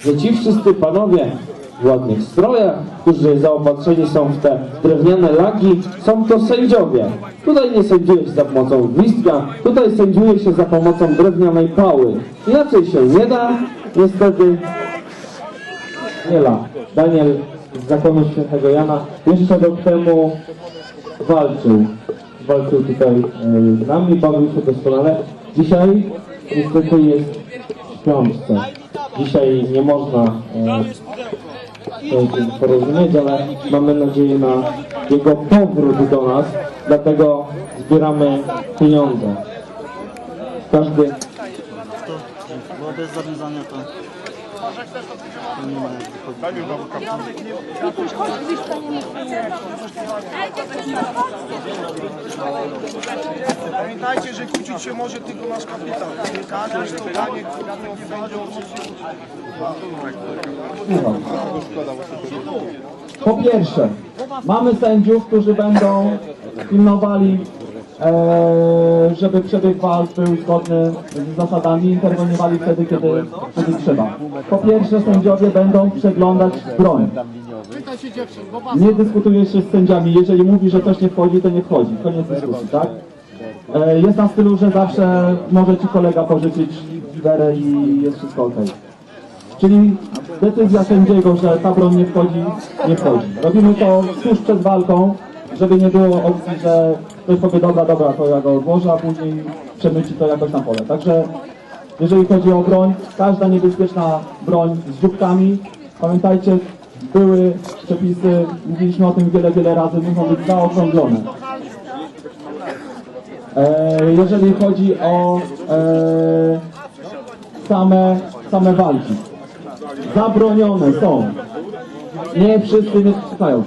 że ci wszyscy panowie w ładnych strojach, którzy zaopatrzeni są w te drewniane lagi, są to sędziowie. Tutaj nie sędziuje się za pomocą gwizdka, tutaj sędziuje się za pomocą drewnianej pały. Inaczej się nie da, niestety. Daniela, Daniel z zakonu świętego Jana jeszcze rok temu walczył. Walczył tutaj e, z nami, bawił się doskonale. Dzisiaj niestety jest w śpiączce. Dzisiaj nie można e, porozumieć, ale mamy nadzieję na jego powrót do nas, dlatego zbieramy pieniądze. Każdy Bo bez zawiązania to... Pamiętajcie, że kłócić się może tylko nasz kapitał. Każdy nie będzie Po pierwsze, mamy sędziów, którzy będą pilnowali, żeby przebieg walk był zgodny z zasadami, interweniowali wtedy, kiedy, kiedy trzeba. Po pierwsze, sędziowie będą przeglądać broń. Nie dyskutuje się z sędziami. Jeżeli mówi, że coś nie wchodzi, to nie wchodzi. Koniec dyskusji, tak? E, jest na stylu, że zawsze może ci kolega pożyczyć giwerę i jest wszystko ok. Czyli decyzja sędziego, że ta broń nie wchodzi, nie wchodzi. Robimy to tuż przed walką, żeby nie było opcji, że ktoś powie, dobra, dobra, to ja go odłożę, a później przemyci to jakoś na pole. Także jeżeli chodzi o broń, każda niebezpieczna broń z dzióbkami, pamiętajcie, były przepisy, mówiliśmy o tym wiele, wiele razy, muszą być zaokrąglone. E, jeżeli chodzi o e, same, same walki, zabronione są. Nie wszyscy nie czytają.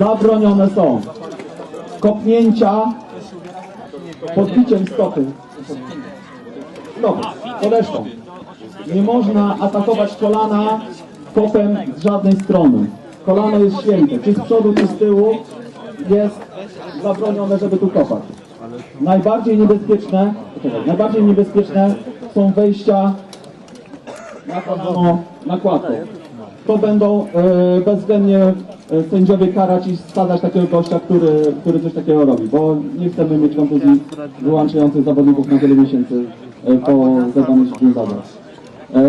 Zabronione są kopnięcia podbiciem stopy. No, podeszwą. Nie można atakować kolana kopem z żadnej strony. Kolano jest święte. Czy z przodu, czy z tyłu jest zabronione, żeby tu kopać. Najbardziej niebezpieczne, najbardziej niebezpieczne są wejścia nakładano nakładką. To będą e, bezwzględnie sędziowie karać i skazać takiego gościa, który, który coś takiego robi, bo nie chcemy mieć kontuzji wyłączających zawodników na wiele miesięcy e, po zebranych zabrać. E,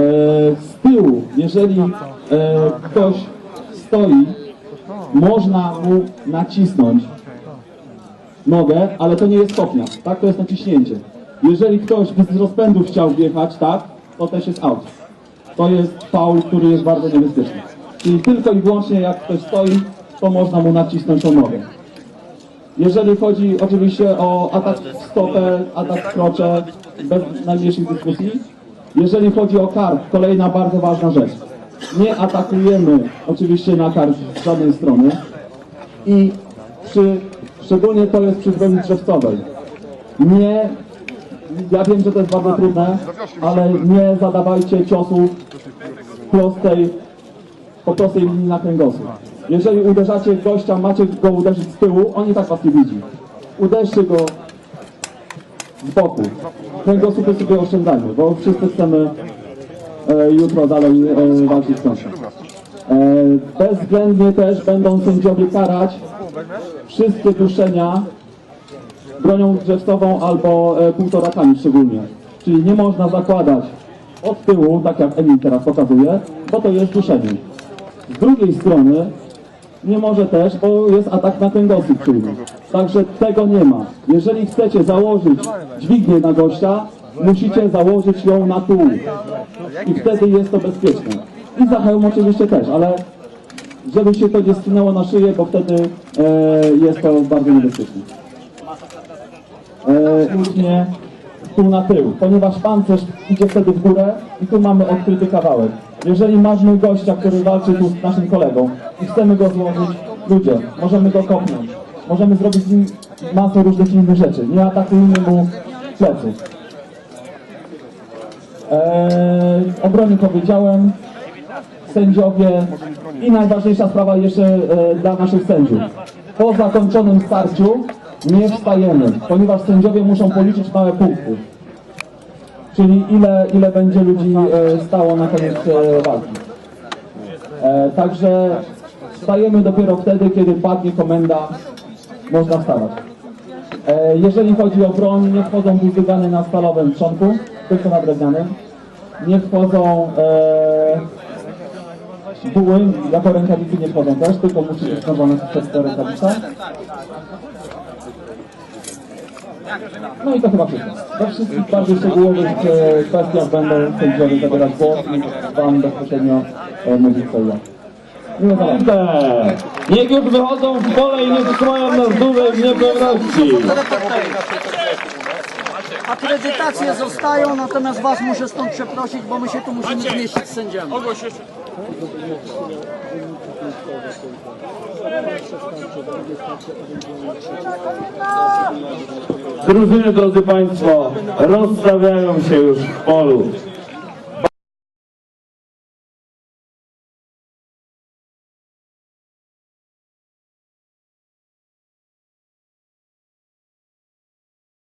z tyłu, jeżeli e, ktoś stoi, można mu nacisnąć nogę, ale to nie jest kopnia, tak? To jest naciśnięcie. Jeżeli ktoś z rozpędu chciał wjechać, tak? To też jest out. To jest faul, który jest bardzo niebezpieczny. Czyli tylko i wyłącznie jak ktoś stoi, to można mu nacisnąć nogę. Jeżeli chodzi oczywiście o atak w stopę, atak w krocze, bez najmniejszych dyskusji. Jeżeli chodzi o kark, kolejna bardzo ważna rzecz. Nie atakujemy oczywiście na kark z żadnej strony i przy, szczególnie to jest przy broni drzewcowej. Nie, ja wiem, że to jest bardzo trudne, ale nie zadawajcie ciosów prostej, po prostej linii na kręgosłup. Jeżeli uderzacie gościa, macie go uderzyć z tyłu, on i tak was nie widzi. Uderzcie go z boku. Kręgosłupy sobie oszczędzajmy, bo wszyscy chcemy e, jutro dalej e, walczyć z piątką. E, bezwzględnie też będą sędziowie karać wszystkie duszenia bronią drzewcową albo e, półtorakami szczególnie. Czyli nie można zakładać od tyłu, tak jak Emil teraz pokazuje, bo to jest duszenie. Z drugiej strony nie może też, bo jest atak na kręgosłup czujny. Także tego nie ma. Jeżeli chcecie założyć dźwignię na gościa, musicie założyć ją na tułów. I wtedy jest to bezpieczne. I za hełm oczywiście też, ale żeby się to nie skinęło na szyję, bo wtedy e, jest to bardzo niebezpieczne. E, tu na tył, ponieważ pancerz idzie wtedy w górę i tu mamy odkryty kawałek. Jeżeli masz gościa, który walczy tu z naszym kolegą i chcemy go złożyć, ludzie, możemy go kopnąć, możemy zrobić z nim masę różnych innych rzeczy. Nie atakujmy mu pleców. Eee, powiedziałem, sędziowie i najważniejsza sprawa jeszcze e, dla naszych sędziów. Po zakończonym starciu nie wstajemy, ponieważ sędziowie muszą policzyć małe punkty. czyli ile, ile będzie ludzi e, stało na koniec e, walki. E, także stajemy dopiero wtedy, kiedy padnie komenda, można wstawać. Jeżeli chodzi o broń, nie wchodzą buzygany na stalowym trzonku, tylko na drewnianym. Nie wchodzą buły, jako rękawicy nie wchodzą też, tylko musi być noszone przez te rękawice. No i to chyba wszystko. We wszystkich bardziej szczegółowych e, kwestiach będą sędziowie zabierać głos i Wam bezpośrednio e, mówić zabawy. Te. Niech już wychodzą w pole i nie trzymają nas dłużej w niepewności. Akredytacje zostają, natomiast Was muszę stąd przeprosić, bo my się tu musimy zmieścić z sędziami. Drużyny, drodzy Państwo, rozstawiają się już w polu.